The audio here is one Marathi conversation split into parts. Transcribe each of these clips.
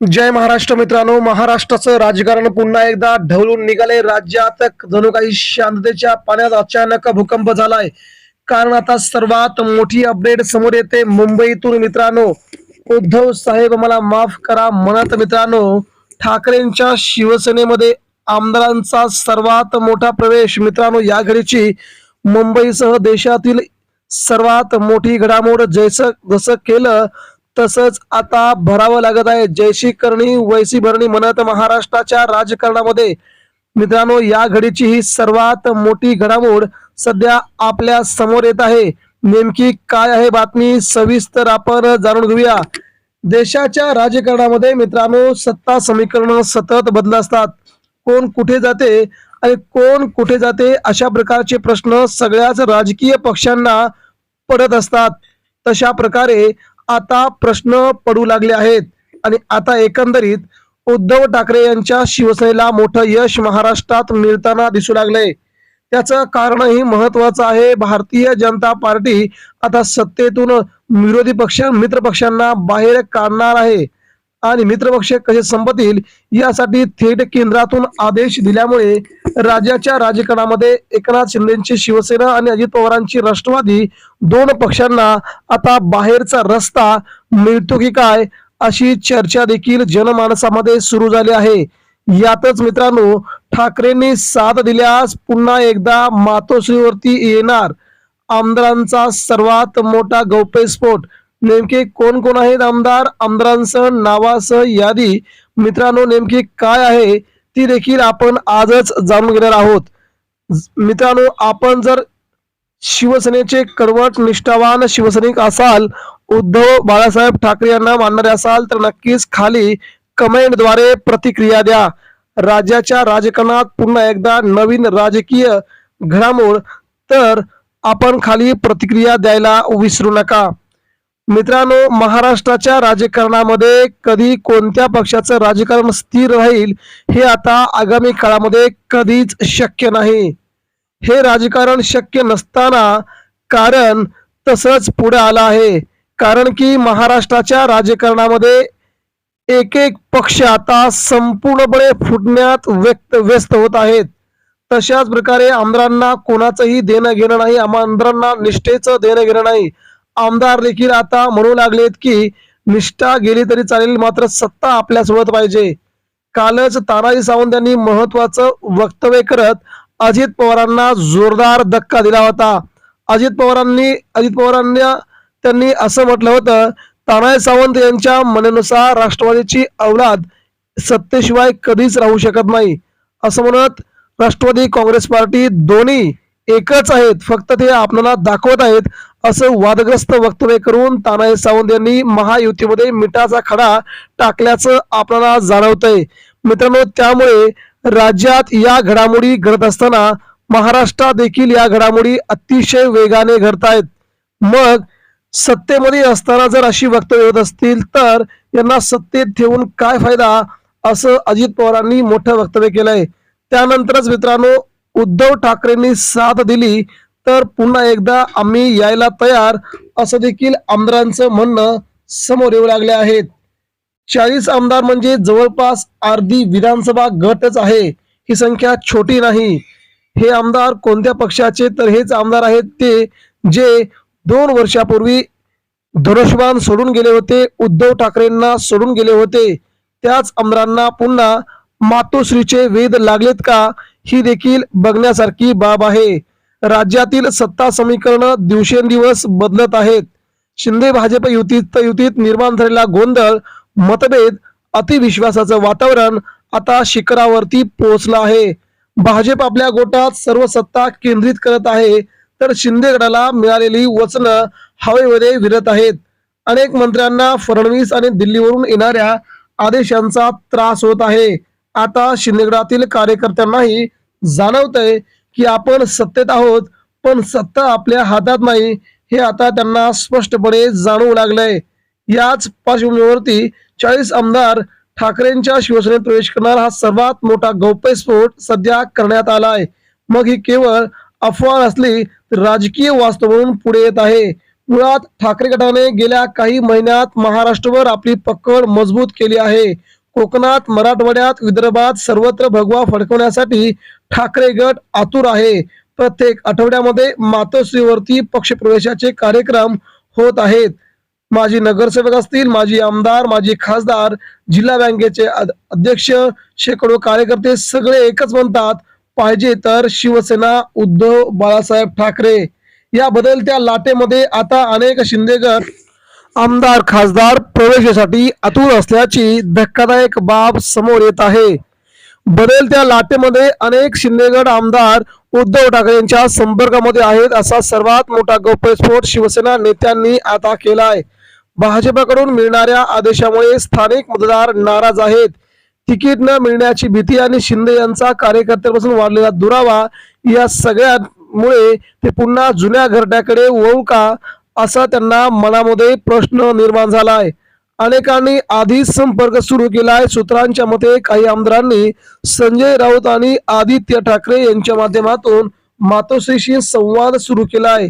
जय महाराष्ट्र मित्रांनो महाराष्ट्राचं राजकारण पुन्हा एकदा ढवळून निघाले राज्यात जणू काही शांततेच्या पाण्यात अचानक भूकंप झालाय. कारण आता सर्वात मोठी अपडेट समोर येते मुंबईतून मित्रांनो. उद्धव साहेब मला माफ करा. म्हणत मित्रांनो ठाकरेंच्या शिवसेनेमध्ये आमदारांचा सर्वात मोठा प्रवेश मित्रांनो या घडीची मुंबईसह देशातील सर्वात मोठी घडामोड जैस जसं केलं तसंच आता भरावं लागत आहे. जैशी करणी वैसी भरणी म्हणत महाराष्ट्राच्या राजकारणामध्ये. मित्रांनो या घडीची ही सर्वात मोठी घडामोड सध्या आपल्यासमोर येत आहे. नेमकी काय आहे बातमी सविस्तर आपण जाणून घेऊया. देशाच्या राजकारणामध्ये मित्रांनो सत्ता समीकरण सतत बदल असतात. कोण कुठे जाते आणि कोण कुठे जाते अशा प्रकारचे प्रश्न सगळ्याच राजकीय पक्षांना पडत असतात. तशा प्रकारे आता प्रश्न पडू लागले आहेत. आणि आता एकंदरीत उद्धव ठाकरे यांच्या शिवसेनेला मोठं यश महाराष्ट्रात मिळताना दिसू लागले. त्याचं कारणही महत्वाचं आहे. भारतीय जनता पार्टी आता सत्तेतून विरोधी पक्ष मित्र पक्षांना बाहेर काढणार आहे. आणि मित्रपक्ष कसे संपतील यासाठी थेट केंद्रातून आदेश दिल्यामुळे राज्याच्या राजकारणामध्ये एकनाथ शिंदेची शिवसेना आणि अजित पवारांची राष्ट्रवादी दोन पक्षांना आता बाहेरचा रस्ता मिळतो की काय अशी चर्चा देखील जनमानसामध्ये सुरू झाली आहे. यातच मित्रांनो ठाकरेंनी साथ दिल्यास पुन्हा एकदा मातोश्रीवरती येणार आमदारांचा सर्वात मोठा गौप्यस्फोट नेमके कोण कोण आहेत? आमदार आमदारांसह नावासह यादी. मित्रांनो नेमकी काय आहे? ती देखील आपण आजच जाणून घेणार आहोत. मित्रांनो आपण जर शिवसेनेचे कडवट निष्ठावान शिवसैनिक असाल उद्धव बाळासाहेब ठाकरे यांना मानणारे असाल तर नक्कीच खाली कमेंटद्वारे प्रतिक्रिया द्या. राज्याच्या राजकारणात पुन्हा एकदा नवीन राजकीय घडामोड तर आपण खाली प्रतिक्रिया द्यायला विसरू नका. मित्रांनो महाराष्ट्राच्या राजकारणामध्ये कधी कोणत्या पक्षाचं राजकारण स्थिर राहील हे आता आगामी काळामध्ये कधीच शक्य नाही. हे राजकारण शक्य नसताना कारण तसंच पुढे आलं आहे. कारण की महाराष्ट्राच्या राजकारणामध्ये एक एक पक्ष आता संपूर्णपणे फुटण्यात व्यक्त व्यस्त होत आहेत. तशाच प्रकारे आमदारांना कोणाचंही देणं घेणं नाही आमदारांना निष्ठेचं देणं घेणं नाही. आमदार देखील आता म्हणू लागलेत की निष्ठा गेली तरी चालेल मात्र सत्ता आपल्यासोबत पाहिजे. कालच तानाजी सावंत यांनी महत्वाचं वक्तव्य करत अजित पवारांना जोरदार धक्का दिला होता. अजित पवारांनी अजित पवारांना त्यांनी असं म्हटलं होतं तानाजी सावंत यांच्या मनेनुसार राष्ट्रवादीची अवलाद सत्तेशिवाय कधीच राहू शकत नाही. असं म्हणत राष्ट्रवादी काँग्रेस पार्टी दोन्ही एकच आहेत फक्त ते आपल्याला दाखवत आहेत. असं वादग्रस्त वक्तव्य करून तानाजी सावंत यांनी महायुतीमध्ये मिठाचा खडा टाकल्याचं आपल्याला जाणवतंय. मित्रांनो त्यामुळे राज्यात या घडामोडी घडत असताना महाराष्ट्रात देखील या घडामोडी अतिशय वेगाने घडतायत. मग सत्तेमध्ये असताना जर अशी वक्तव्य होत असतील तर यांना सत्तेत ठेवून काय फायदा असं अजित पवारांनी मोठं वक्तव्य केलंय. त्यानंतरच मित्रांनो उद्धव ठाकरेंनी साथ दिली. तर पुन्हा एकदा आम्ही यायला तयार असं देखील आमदारांचं म्हणणं समोर येऊ लागले आहेत. चाळीस आमदार म्हणजे जवळपास अर्धी विधानसभा गटच आहे. ही संख्या छोटी नाही. हे आमदार कोणत्या पक्षाचे तर हेच आमदार आहेत ते जे दोन वर्षापूर्वी धनुष्यबाण सोडून गेले होते उद्धव ठाकरेंना सोडून गेले होते. त्याच आमदारांना पुन्हा मातोश्रीचे वेद लागलेत का ही देखील बघण्यासारखी बाब आहे. राज्यातील सत्ता समीकरण दिवसेंदिवस बदलत आहेत. शिंदे भाजप युतीत युतीत निर्माण झालेला गोंधळ मतभेद अतिविश्वासाचं वातावरण आता शिखरावरती पोहोचलं आहे. भाजप आपल्या गोटात सर्व सत्ता केंद्रित करत आहे तर शिंदे गडाला मिळालेली वचनं हवेमध्ये विरत आहेत. अनेक मंत्र्यांना फडणवीस आणि दिल्लीवरून येणाऱ्या आदेशांचा त्रास होत आहे. आता शिंदेगडातील कार्यकर्त्यांनाही जाणवतंय की आपण सत्तेत आहोत पण सत्ता आपल्या हातात नाही हे आता त्यांना स्पष्टपणे जाणवू लागलंय. याच पार्श्वभूमीवरती चाळीस आमदार ठाकरेंच्या शिवसेनेत प्रवेश करणार हा सर्वात मोठा गौप्यस्फोट सध्या करण्यात आलाय. मग ही केवळ अफवा असली तर राजकीय वास्तव म्हणून पुढे येत आहे. मुळात ठाकरे गटाने गेल्या काही महिन्यात महाराष्ट्रवर आपली पकड मजबूत केली आहे. कोकणात मराठवाड्यात विदर्भात सर्वत्र भगवा फडकवण्यासाठी ठाकरे गट आतुर आहे. प्रत्येक आठवड्यामध्ये मातोश्रीवरती पक्षप्रवेशाचे कार्यक्रम होत आहेत. माजी नगरसेवक असतील माजी आमदार माजी खासदार जिल्हा बँकेचे अध्यक्ष शेकडो कार्यकर्ते सगळे एकच म्हणतात पाहिजे तर शिवसेना उद्धव बाळासाहेब ठाकरे. या बदलत्या लाटेमध्ये आता अनेक शिंदे गट आमदार खासदार प्रवेशासाठी आतुर असल्याची धक्कादायक बाब समोर येत आहे. बदलत्या लाटेमध्ये अनेक शिंदेगड आमदार उद्धव ठाकरे यांच्या संपर्कामध्ये आहेत असा सर्वात मोठा गौप्यस्फोट शिवसेना नेत्यांनी आता केलाय. भाजपाकडून मिळणाऱ्या आदेशामुळे स्थानिक मतदार नाराज आहेत. तिकीट न मिळण्याची भीती आणि शिंदे यांचा कार्यकर्त्यांपासून वाढलेला दुरावा या सगळ्यामुळे ते पुन्हा जुन्या घरट्याकडे वळू का? असा त्यांना मनामध्ये प्रश्न निर्माण झालाय. अनेकांनी आधीच संपर्क सुरू केलाय. सूत्रांच्या मते काही आमदारांनी संजय राऊत आणि आदित्य ठाकरे यांच्या माध्यमातून मातोश्रीशी संवाद सुरू केलाय.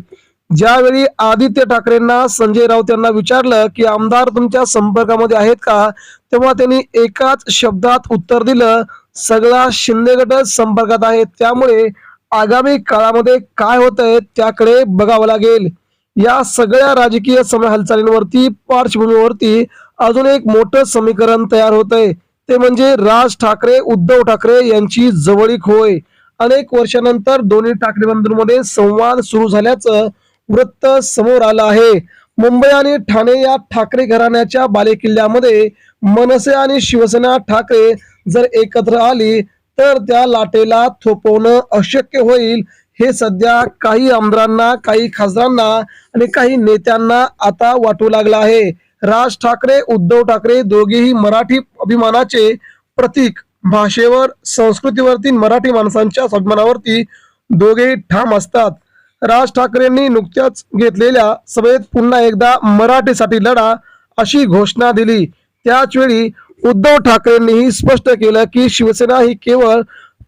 ज्यावेळी आदित्य ठाकरेंना संजय राऊत यांना विचारलं की आमदार तुमच्या संपर्कामध्ये आहेत का? तेव्हा त्यांनी एकाच शब्दात उत्तर दिलं सगळा शिंदे गटच संपर्कात आहे. त्यामुळे आगामी काळामध्ये काय होत आहे त्याकडे बघावं लागेल. या सगळ्या राजकीय समय हालचालींवरती पार्श्वभूमीवरती अजून एक मोठं समीकरण तयार होत आहे ते म्हणजे राज ठाकरे उद्धव ठाकरे यांची जवळीक होय. अनेक वर्षानंतर दोन्ही ठाकरे बंधूंमध्ये संवाद सुरू झाल्याचं वृत्त समोर आलं आहे. मुंबई आणि ठाणे या ठाकरे घराण्याच्या बालेकिल्ल्यामध्ये मनसे आणि शिवसेना ठाकरे जर एकत्र आली तर त्या लाटेला थोपवणं अशक्य होईल हे सध्या काही आमदारांना काही खासदारांना आणि काही नेत्यांना आता वाटू लागलं आहे. राज ठाकरे उद्धव ठाकरे दोघेही मराठी अभिमानाचे प्रतीक. भाषेवर संस्कृतीवरती मराठी माणसांच्या स्वाभिमानावरती दोघेही ठाम असतात. राज ठाकरेंनी नुकत्याच घेतलेल्या सभेत पुन्हा एकदा मराठीसाठी लढा अशी घोषणा दिली. त्याचवेळी उद्धव ठाकरेंनीही स्पष्ट केलं की शिवसेना ही केवळ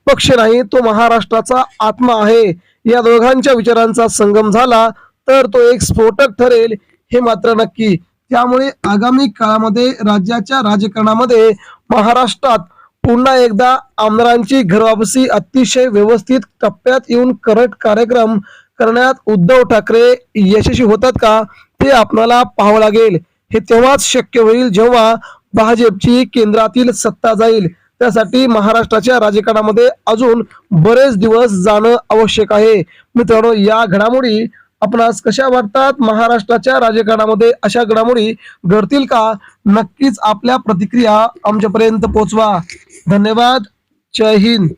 पक्ष नाही तो महाराष्ट्राचा आत्मा आहे. या दोघांच्या विचारांचा संगम झाला तर तो एक स्फोटक ठरेल हे मात्र नक्की. त्यामुळे आगामी काळामध्ये राज्याच्या राजकारणामध्ये महाराष्ट्रात पुन्हा एकदा आमदारांची घरवापसी अतिशय व्यवस्थित टप्प्यात येऊन करट कार्यक्रम करण्यात उद्धव ठाकरे यशस्वी होतात का ते आपणाला पाहावं लागेल. हे तेव्हाच शक्य होईल जेव्हा भाजपची केंद्रातील सत्ता जाईल. त्यासाठी महाराष्ट्राच्या राजकारणामध्ये अजून बरेच दिवस जाणं आवश्यक आहे. मित्रांनो या घडामोडी आपणास कशा वाटतात? महाराष्ट्राच्या राजकारणामध्ये अशा घडामोडी घडतील का? नक्कीच आपल्या प्रतिक्रिया आमच्यापर्यंत पोहोचवा. धन्यवाद. जय हिंद.